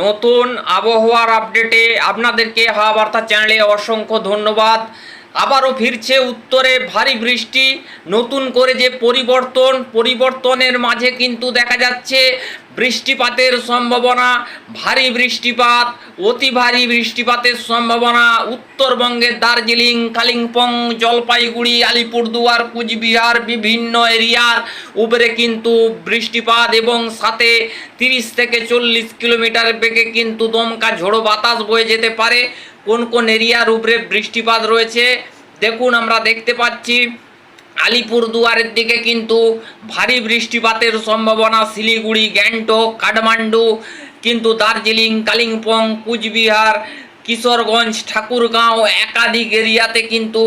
নতুন আবহাওয়ার আপডেটে আপনাদেরকে হাওয়া বার্তা চ্যানেলে অসংখ্য ধন্যবাদ। আবারও ফিরছে উত্তরে ভারী বৃষ্টি। নতুন করে যে পরিবর্তন, পরিবর্তনের মাঝে কিন্তু দেখা যাচ্ছে বৃষ্টিপাতের সম্ভাবনা, ভারী বৃষ্টিপাত, অতি ভারী বৃষ্টিপাতের সম্ভাবনা। উত্তরবঙ্গের দার্জিলিং, কালিম্পং, জলপাইগুড়ি, আলিপুরদুয়ার, কুচবিহার বিভিন্ন এরিয়ার উপরে কিন্তু বৃষ্টিপাত এবং সাথে তিরিশ থেকে চল্লিশ কিলোমিটার বেগে কিন্তু দমকা ঝোড়ো বাতাস বয়ে যেতে পারে। কোন কোন এরিয়ার উপরে বৃষ্টিপাত রয়েছে দেখুন আমরা দেখতে পাচ্ছি আলিপুরদুয়ারের দিকে কিন্তু ভারী বৃষ্টিপাতের সম্ভাবনা, শিলিগুড়ি, গ্যাংটক, কাঠমান্ডু, কিন্তু দার্জিলিং, কালিম্পং, কুচবিহার কিশোরগঞ্জ ঠাকুরগাঁও একাধিক এরিয়াতে কিন্তু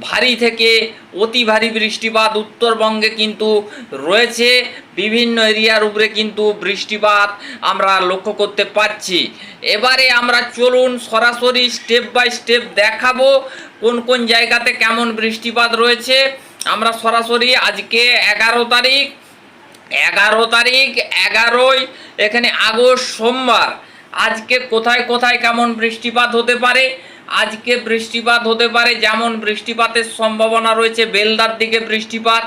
ভারী থেকে অতি ভারী বৃষ্টিপাত উত্তরবঙ্গে কিন্তু রয়েছে। বিভিন্ন এরিয়ার উপরে কিন্তু বৃষ্টিপাত আমরা লক্ষ্য করতে পারছি। এবারে আমরা চলুন সরাসরি স্টেপ বাই স্টেপ দেখাবো কোন কোন জায়গাতে কেমন বৃষ্টিপাত রয়েছে। আমরা সরাসরি আজকে এগারো তারিখ এগারো তারিখ, এগারোই, এখানে আগস্ট সোমবার। আজকে কোথায় কোথায় কেমন বৃষ্টিপাত হতে পারে? আজকে বৃষ্টিপাত হতে পারে যেমন বৃষ্টিপাতের সম্ভাবনা রয়েছে বেলদার দিকে বৃষ্টিপাত,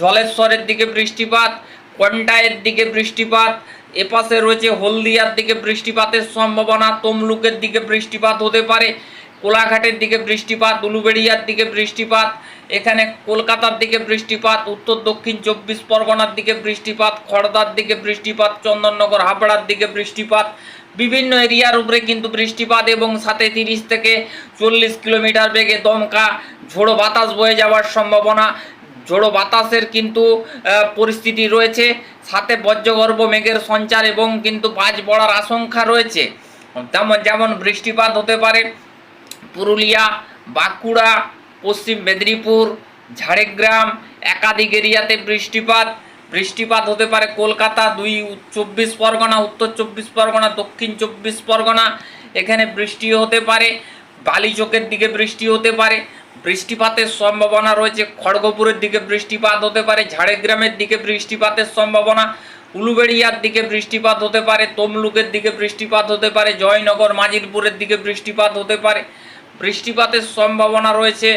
জলেশ্বরের দিকে বৃষ্টিপাত কন্টায়ের দিকে বৃষ্টিপাত, এপাশে রয়েছে হলদিয়ার দিকে বৃষ্টিপাতের সম্ভাবনা, তমলুকের দিকে বৃষ্টিপাত হতে পারে, কোলাঘাটের দিকে বৃষ্টিপাত, উলুবেড়িয়ার দিকে বৃষ্টিপাত এখানে কলকাতার দিকে বৃষ্টিপাত, উত্তর, দক্ষিণ চব্বিশ পরগনার দিকে বৃষ্টিপাত, খড়দার দিকে বৃষ্টিপাত, চন্দননগর, হাবড়ার দিকে বৃষ্টিপাত। বিভিন্ন এরিয়ার উপরে কিন্তু বৃষ্টিপাত এবং সাথে তিরিশ থেকে চল্লিশ কিলোমিটার বেগে দমকা, ঝোড়ো বাতাস বয়ে যাওয়ার সম্ভাবনা। ঝোড়ো বাতাসের কিন্তু পরিস্থিতি রয়েছে। সাথে বজ্রগর্ভ মেঘের সঞ্চার এবং কিন্তু বাজ পড়ার আশঙ্কা রয়েছে। তেমন যেমন বৃষ্টিপাত হতে পারে। পুরুলিয়া, বাঁকুড়া পশ্চিম মেদিনীপুর, ঝাড়গ্রাম, একাধিক এরিয়াতে বৃষ্টিপাত। বৃষ্টিপাত হতে পারে কলকাতা দুই, চব্বিশ পরগনা, উত্তর চব্বিশ পরগনা, দক্ষিণ চব্বিশ পরগনা। এখানে বৃষ্টি হতে পারে বালিচকের দিকে বৃষ্টি হতে পারে। বৃষ্টিপাতের সম্ভাবনা রয়েছে, খড়গপুরের দিকে বৃষ্টিপাত হতে পারে, ঝাড়গ্রামের দিকে বৃষ্টিপাতের সম্ভাবনা। উলুবেড়িয়ার দিকে বৃষ্টিপাত হতে পারে, তমলুকের দিকে বৃষ্টিপাত হতে পারে, জয়নগর, মাজিরপুরের দিকে বৃষ্টিপাত হতে পারে। বৃষ্টিপাতের সম্ভাবনা রয়েছে।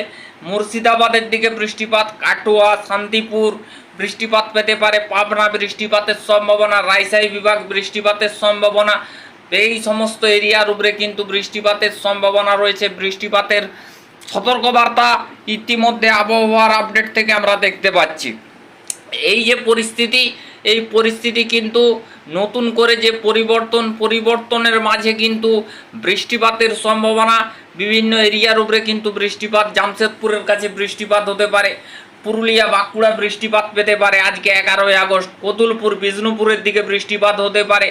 মুর্শিদাবাদের দিকে বৃষ্টিপাত, কাটোয়া, শান্তিপুর বৃষ্টিপাত পেতে পারে। পাবনা বৃষ্টিপাতের সম্ভাবনা রাজশাহী বিভাগ বৃষ্টিপাতের সম্ভাবনা। এই সমস্ত এরিয়ার উপরে কিন্তু বৃষ্টিপাতের সম্ভাবনা রয়েছে। বৃষ্টিপাতের সতর্কবার্তা ইতিমধ্যে আবহাওয়ার আপডেট থেকে আমরা দেখতে পাচ্ছি। এই যে পরিস্থিতি, এই পরিস্থিতি কিন্তু নতুন করে যে পরিবর্তন, পরিবর্তনের মাঝে কিন্তু বৃষ্টিপাতের সম্ভাবনা বিভিন্ন এরিয়ার উপরে কিন্তু বৃষ্টিপাত, জামশেদপুরের কাছে বৃষ্টিপাত হতে পারে, পুরুলিয়া, বাঁকুড়া বৃষ্টিপাত পেতে পারে, আজকে এগারোই আগস্ট, কতুলপুর, বিষ্ণুপুরের দিকে বৃষ্টিপাত হতে পারে,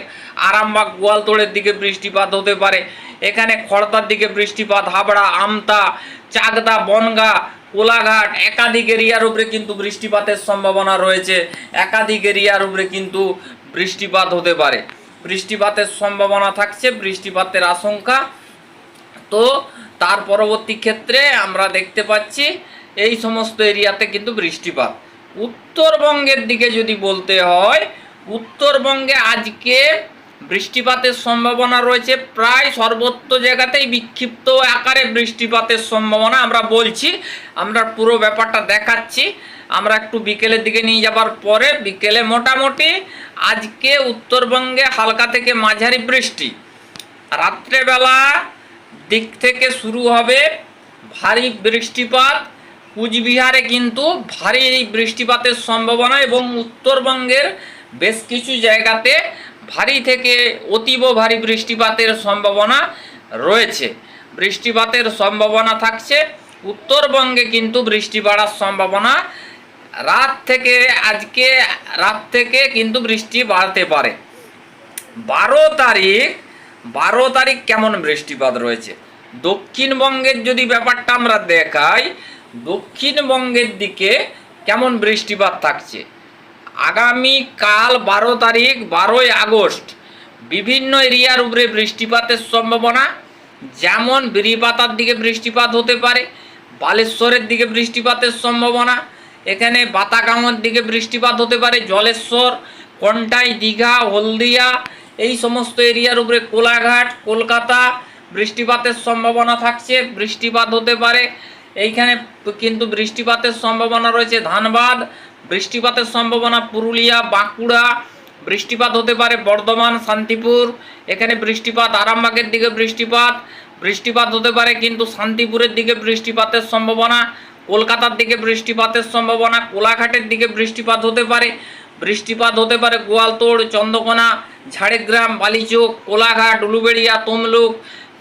আরামবাগ, গোয়ালতোড়ের দিকে বৃষ্টিপাত হতে পারে, এখানে খড়তার দিকে বৃষ্টিপাত, হাবড়া, আমতা, চাকদা, বনগা, কোলাঘাট, একাধিক এরিয়ার উপরে কিন্তু বৃষ্টিপাতের সম্ভাবনা রয়েছে, একাধিক এরিয়ার উপরে কিন্তু বৃষ্টিপাত হতে পারে, বৃষ্টিপাতের সম্ভাবনা থাকছে, বৃষ্টিপাতের আশঙ্কা তো তার পরবর্তী ক্ষেত্রে আমরা দেখতে পাচ্ছি এই সমস্ত এরিয়াতে কিন্তু বৃষ্টিপাত। উত্তরবঙ্গের দিকে যদি বলতে হয়, উত্তরবঙ্গে আজকে বৃষ্টিপাতের সম্ভাবনা রয়েছে। প্রায় সর্বত্র জায়গাতেই বিক্ষিপ্ত আকারে বৃষ্টিপাতের সম্ভাবনা আমরা বলছি। আমরা পুরো ব্যাপারটা দেখাচ্ছি। আমরা একটু বিকেলের দিকে নিয়ে যাবার পরে বিকেলে মোটামুটি আজকে উত্তরবঙ্গে হালকা থেকে মাঝারি বৃষ্টি। রাত্রেবেলা দিক থেকে শুরু হবে ভারী বৃষ্টিপাত। কুচবিহারে কিন্তু ভারী বৃষ্টিপাতের সম্ভাবনা এবং উত্তরবঙ্গের বেশ কিছু জায়গাতে ভারী থেকে অতীব ভারী বৃষ্টিপাতের সম্ভাবনা রয়েছে। বৃষ্টিপাতের সম্ভাবনা থাকছে। উত্তরবঙ্গে কিন্তু বৃষ্টি বাড়ার সম্ভাবনা রাত থেকে আজকে, রাত থেকে কিন্তু বৃষ্টি বাড়তে পারে। বারো তারিখ বারো তারিখ কেমন বৃষ্টিপাত রয়েছে? দক্ষিণবঙ্গের যদি ব্যাপারটা আমরা দেখাই, দক্ষিণবঙ্গের দিকে কেমন বৃষ্টিপাত থাকছে? আগামী কাল বারো তারিখ, বারোই আগস্ট, বিভিন্ন এরিয়ার উপরে বৃষ্টিপাতের সম্ভাবনা। যেমন বিড়িপাতার দিকে বৃষ্টিপাত হতে পারে, বালেশ্বরের দিকে বৃষ্টিপাতের সম্ভাবনা। এখানে বাতাকামর দিকে বৃষ্টিপাত হতে পারে, জলেশ্বর, কন্টাই, দীঘা, হলদিয়া এই সমস্ত এরিয়ার উপরে কোলাঘাট, কলকাতা, বৃষ্টিপাতের সম্ভাবনা থাকছে, বৃষ্টিপাত হতে পারে। এইখানে কিন্তু বৃষ্টিপাতের সম্ভাবনা রয়েছে ধানবাদ, বৃষ্টিপাতের সম্ভাবনা পুরুলিয়া, বাঁকুড়া, বৃষ্টিপাত হতে পারে বর্ধমান, শান্তিপুর। এখানে বৃষ্টিপাত আরামবাগের দিকে বৃষ্টিপাত বৃষ্টিপাত হতে পারে কিন্তু শান্তিপুরের দিকে বৃষ্টিপাতের সম্ভাবনা, কলকাতার দিকে বৃষ্টিপাতের সম্ভাবনা, কোলাঘাটের দিকে বৃষ্টিপাত হতে পারে। বৃষ্টিপাত হতে পারে গোয়ালতোড়, চন্দ্রকোনা, ঝাড়গ্রাম, বালিচোক, কোলাঘাট, উলুবেড়িয়া, তমলুক,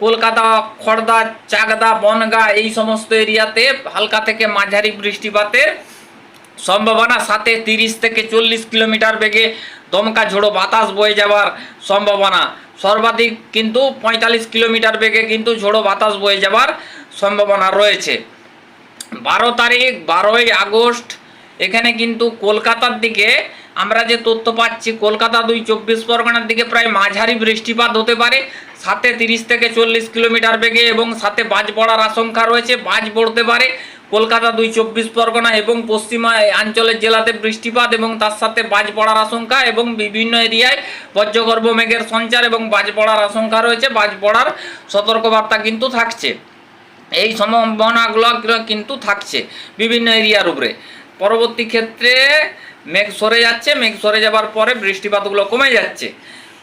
কলকাতা খড়দা চাকদা, বনগা এই সমস্ত এরিয়াতে হালকা থেকে মাঝারি বৃষ্টিপাতের সম্ভাবনা সাথে তিরিশ থেকে চল্লিশ কিলোমিটার বেগে দমকা ঝোড়ো বাতাস বয়ে যাওয়ার সম্ভাবনা। সর্বাধিক কিন্তু পঁয়তাল্লিশ কিলোমিটার বেগে কিন্তু ঝোড়ো বাতাস বয়ে যাওয়ার সম্ভাবনা রয়েছে। বারো তারিখ, বারোই আগস্ট, এখানে কিন্তু কলকাতার দিকে আমরা যে তথ্য পাচ্ছি, কলকাতা দুই চব্বিশ পরগনার দিকে প্রায় মাঝারি বৃষ্টিপাত হতে পারে। সাথে তিরিশ থেকে চল্লিশ কিলোমিটার বেগে এবং সাথে বাজ পড়ার আশঙ্কা রয়েছে, বাজ পড়তে পারে। কলকাতা দুই চব্বিশ পরগনা এবং পশ্চিমা অঞ্চলের জেলাতে বৃষ্টিপাত এবং তার সাথে বাজ পড়ার আশঙ্কা এবং বিভিন্ন এরিয়ায় বজ্রগর্ভ মেঘের সঞ্চার এবং বাজ পড়ার আশঙ্কা রয়েছে। বাজ পড়ার সতর্কবার্তা কিন্তু থাকছে। এই সম্ভাবনাগুলো কিন্তু থাকছে বিভিন্ন এরিয়ার উপরে। পরবর্তী ক্ষেত্রে মেঘ সরে যাচ্ছে, মেঘ সরে যাবার পরে বৃষ্টিপাতগুলো কমে যাচ্ছে।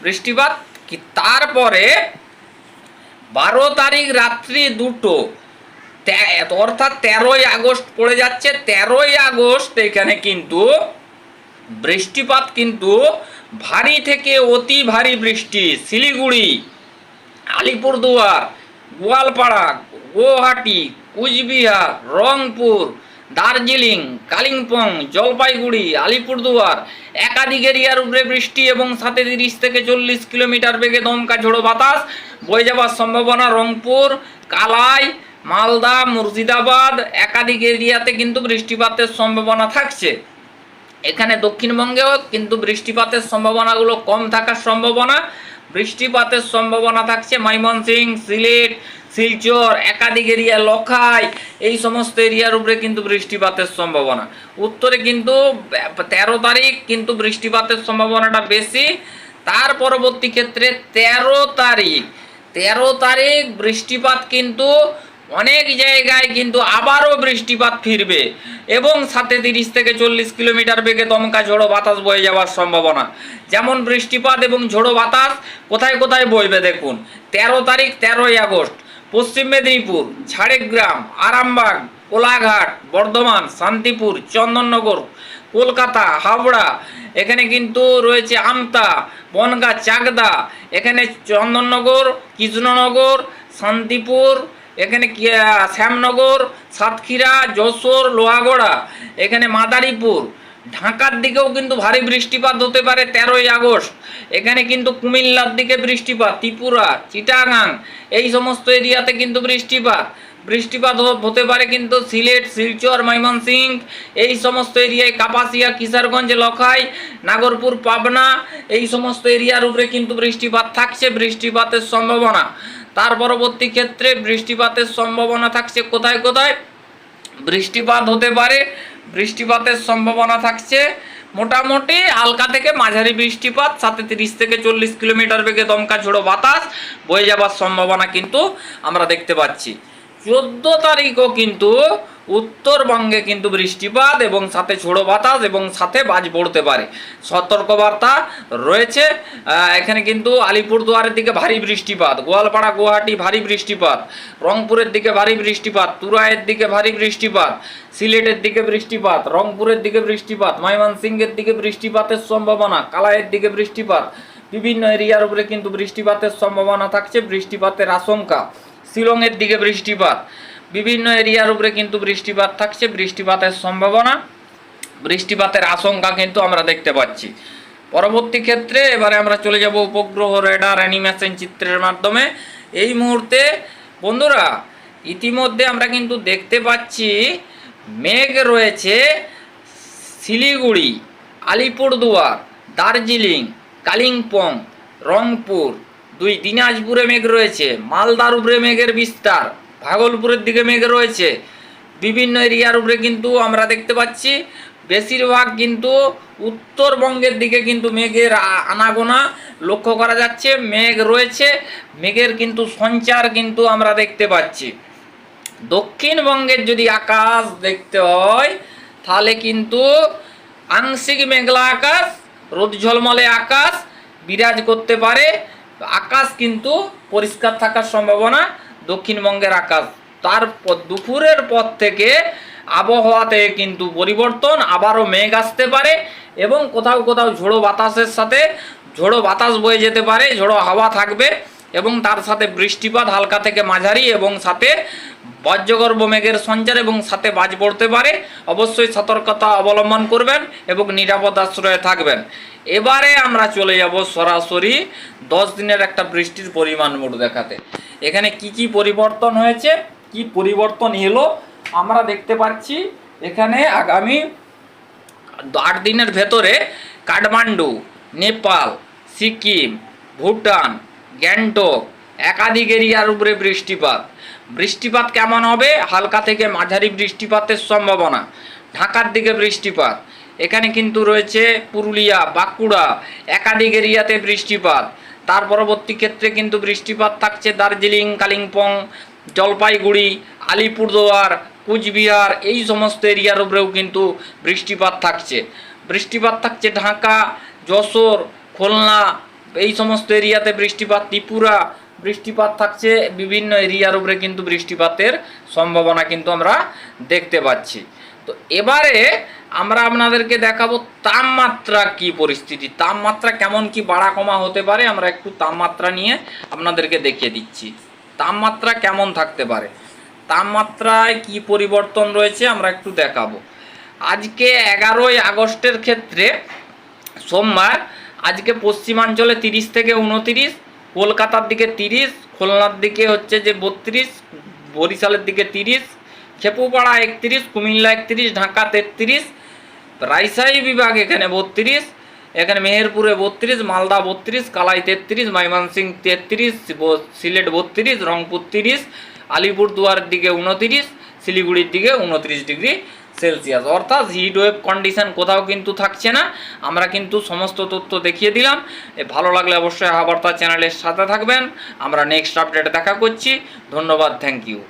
বৃষ্টিপাত কি তারপরে বারো তারিখ রাত্রি দুটো অর্থাৎ তেরোই আগস্ট পড়ে যাচ্ছে। তেরোই আগস্ট এখানে কিন্তু বৃষ্টিপাত কিন্তু ভারী থেকে অতি ভারী বৃষ্টি। শিলিগুড়ি, আলিপুরদুয়ার, গোয়ালপাড়া গুয়াহাটি কুচবিহার, রংপুর দার্জিলিং, কালিম্পং, জলপাইগুড়ি, আলিপুরদুয়ার, একাধিক এরিয়ার উপরে বৃষ্টি এবং সাথে তিরিশ থেকে চল্লিশ কিলোমিটার বেগে দমকা ঝোড়ো বাতাস। বয়ে যাওয়ার সম্ভাবনা রংপুর, কালাই, মালদা, মুর্শিদাবাদ, একাধিক এরিয়াতে কিন্তু বৃষ্টিপাতের সম্ভাবনা থাকছে। এখানে দক্ষিণবঙ্গেও কিন্তু বৃষ্টিপাতের সম্ভাবনাগুলো কম থাকার সম্ভাবনা। বৃষ্টিপাতের সম্ভাবনা থাকছে। ময়মনসিং, সিলেট, শিলচর, একাধিক এরিয়া, লখাই, এই সমস্ত এরিয়ার উপরে কিন্তু বৃষ্টিপাতের সম্ভাবনা। উত্তরে কিন্তু তেরো তারিখ কিন্তু বৃষ্টিপাতের সম্ভাবনাটা বেশি। তার পরবর্তী ক্ষেত্রে তেরো তারিখ। তেরো তারিখ বৃষ্টিপাত কিন্তু অনেক জায়গায় কিন্তু আবারও বৃষ্টিপাত ফিরবে এবং সাথে তিরিশ থেকে চল্লিশ কিলোমিটার বেগে দমকা ঝোড়ো বাতাস বয়ে যাওয়ার সম্ভাবনা। যেমন বৃষ্টিপাত এবং ঝোড়ো বাতাস কোথায় কোথায় বইবে দেখুন, তেরো তারিখ তেরোই আগস্ট, পশ্চিম মেদিনীপুর, ঝাড়গ্রাম, আরামবাগ, কোলাঘাট, বর্ধমান, শান্তিপুর, চন্দননগর, কলকাতা, হাওড়া, এখানে কিন্তু রয়েছে আমতা, বনগা, চাকদা, এখানে চন্দননগর, কৃষ্ণনগর, শান্তিপুর এখানে শ্যামনগর, সাতক্ষীরা, যশোর, লোহাগড়া, এখানে মাদারীপুর। ঢাকার দিকেও কিন্তু ভারী বৃষ্টিপাত হতে পারে তেরোই আগস্ট। এখানে কিন্তু কুমিল্লার দিকে বৃষ্টিপাত, ত্রিপুরা, চিটাগাং, এই সমস্ত এরিয়াতে কিন্তু বৃষ্টিপাত। বৃষ্টিপাত হতে পারে কিন্তু সিলেট, শিলচর, ময়মনসিং, এই সমস্ত এরিয়ায় কাপাসিয়া, কিশোরগঞ্জ, লখাই, নাগরপুর, পাবনা, এই সমস্ত এরিয়ার উপরে কিন্তু বৃষ্টিপাত থাকছে, বৃষ্টিপাতের সম্ভাবনা। তার পরবর্তী ক্ষেত্রে বৃষ্টিপাতের সম্ভাবনা থাকছে। কোথায় কোথায়? বৃষ্টিপাত হতে পারে। বৃষ্টিপাতের সম্ভাবনা থাকছে মোটামুটি হালকা থেকে মাঝারি বৃষ্টিপাত, সাথে তিরিশ থেকে চল্লিশ কিলোমিটার বেগে দমকা ঝোড়ো বাতাস বয়ে যাবার সম্ভাবনা কিন্তু আমরা দেখতে পাচ্ছি। চোদ্দ তারিখও কিন্তু উত্তরবঙ্গে কিন্তু বৃষ্টিপাত এবং সাথে ঝোড়ো বাতাস এবং সাথে বাজ পড়তে পারে। সতর্কবার্তা রয়েছে। এখানে কিন্তু আলিপুরদুয়ারের দিকে ভারী বৃষ্টিপাত, গোয়ালপাড়া, গুয়াহাটি ভারী বৃষ্টিপাত, রংপুরের দিকে ভারী বৃষ্টিপাত, তুরায়ের দিকে ভারী বৃষ্টিপাত, সিলেটের দিকে বৃষ্টিপাত, রংপুরের দিকে বৃষ্টিপাত, ময়মনসিংহের দিকে বৃষ্টিপাতের সম্ভাবনা, কালাইয়ের দিকে বৃষ্টিপাত, বিভিন্ন এরিয়ার উপরে কিন্তু বৃষ্টিপাতের সম্ভাবনা থাকছে, বৃষ্টিপাতের আশঙ্কা। শিলংয়ের দিকে বৃষ্টিপাত। বিভিন্ন এরিয়ার উপরে কিন্তু বৃষ্টিপাত থাকছে। বৃষ্টিপাতের সম্ভাবনা, বৃষ্টিপাতের আশঙ্কা কিন্তু আমরা দেখতে পাচ্ছি। পরবর্তী ক্ষেত্রে এবারে আমরা চলে যাব উপগ্রহ রেডার অ্যানিমেশন চিত্রের মাধ্যমে। এই মুহূর্তে বন্ধুরা, ইতিমধ্যে আমরা কিন্তু দেখতে পাচ্ছি মেঘ রয়েছে শিলিগুড়ি, আলিপুরদুয়ার, দার্জিলিং, কালিম্পং, রংপুর দুই দিনাজপুরে মেঘ রয়েছে, মালদার উপরে মেঘের বিস্তার, ভাগলপুরের দিকে মেঘ রয়েছে। বিভিন্ন এরিয়ার উপরে কিন্তু আমরা দেখতে পাচ্ছি, বেশিরভাগ কিন্তু উত্তরবঙ্গের দিকে কিন্তু মেঘের আনাগোনা লক্ষ্য করা যাচ্ছে, মেঘ রয়েছে, মেঘের কিন্তু সঞ্চার কিন্তু আমরা দেখতে পাচ্ছি। দক্ষিণবঙ্গের যদি আকাশ দেখতে হয়, তাহলে কিন্তু আংশিক মেঘলা আকাশ, রোদ ঝলমলে আকাশ, বিরাজ করতে পারে। আকাশ কিন্তু পরিষ্কার থাকার সম্ভাবনা দক্ষিণবঙ্গের আকাশ। তার দুপুরের পর থেকে আবহাওয়াতে কিন্তু পরিবর্তন, আবারও মেঘ আসতে পারে এবং কোথাও কোথাও ঝোড়ো বাতাসের সাথে, ঝোড়ো বাতাস বয়ে যেতে পারে, ঝোড়ো হাওয়া থাকবে। এবং তার সাথে বৃষ্টিপাত হালকা থেকে মাঝারি এবং সাথে বজ্রগর্ভ মেঘের সঞ্চার এবং সাথে বাজ পড়তে পারে। অবশ্যই সতর্কতা অবলম্বন করবেন এবং নিরাপদ আশ্রয়ে থাকবেন। এবারে আমরা চলে যাব সরাসরি দশ দিনের একটা বৃষ্টির পরিমাণ মোট দেখাতে। এখানে কি কি পরিবর্তন হয়েছে? কি পরিবর্তন এলো? আমরা দেখতে পাচ্ছি এখানে আগামী আট দিনের ভেতরে কাঠমান্ডু, নেপাল, সিকিম, ভুটান গ্যাংটক, একাধিক এরিয়ার উপরে বৃষ্টিপাত। বৃষ্টিপাত কেমন হবে? হালকা থেকে মাঝারি বৃষ্টিপাতের সম্ভাবনা। ঢাকার দিকে বৃষ্টিপাত। এখানে কিন্তু রয়েছে পুরুলিয়া, বাঁকুড়া, একাধিক এরিয়াতে বৃষ্টিপাত। তার পরবর্তী ক্ষেত্রে কিন্তু বৃষ্টিপাত থাকছে দার্জিলিং, কালিম্পং, জলপাইগুড়ি, আলিপুরদুয়ার, কুচবিহার, এই সমস্ত এরিয়ার উপরেও কিন্তু বৃষ্টিপাত থাকছে। বৃষ্টিপাত থাকছে ঢাকা, যশোর, খুলনা এই সমস্ত এরিয়াতে বৃষ্টিপাত ত্রিপুরা, বৃষ্টিপাত থাকছে, বিভিন্ন এরিয়ার উপরে কিন্তু বৃষ্টিপাতের সম্ভাবনা কিন্তু আমরা দেখতে পাচ্ছি। তো এবারে আমরা আপনাদেরকে দেখাবো তাপমাত্রা কি পরিস্থিতি, তাপমাত্রা কেমন কি বাড়া কমা হতে পারে, আমরা একটু তাপমাত্রা নিয়ে আপনাদেরকে দেখিয়ে দিচ্ছি। তাপমাত্রা কেমন থাকতে পারে, তাপমাত্রায় কি পরিবর্তন রয়েছে আমরা একটু দেখাবো। আজকে এগারোই আগস্টের ক্ষেত্রে সোমবার আজকে পশ্চিমাঞ্চলে তিরিশ থেকে উনতিরিশ কলকাতার দিকে তিরিশ, খুলনার দিকে হচ্ছে যে বত্রিশ, বরিশালের দিকে তিরিশ, খেপুপাড়া একত্রিশ, কুমিল্লা একত্রিশ, ঢাকা তেত্রিশ, রাজশাহী বিভাগ এখানে বত্রিশ, এখানে মেহেরপুরে বত্রিশ, মালদা বত্রিশ, কালাই তেত্রিশ, ময়মনসিং তেত্রিশ সিলেট বত্রিশ, রংপুর তিরিশ আলিপুরদুয়ারের দিকে উনতিরিশ শিলিগুড়ির দিকে উনত্রিশ ডিগ্রি সেলসিয়াস। অর্থাৎ হিট ওয়েভ কন্ডিশন কোথাও কিন্তু থাকছে না। আমরা কিন্তু সমস্ত তথ্য দেখিয়ে দিলাম। ভালো লাগলে অবশ্যই হাবার্তা চ্যানেলের সাথে থাকবেন। আমরা নেক্সট আপডেট দেখা করছি। ধন্যবাদ থ্যাংক ইউ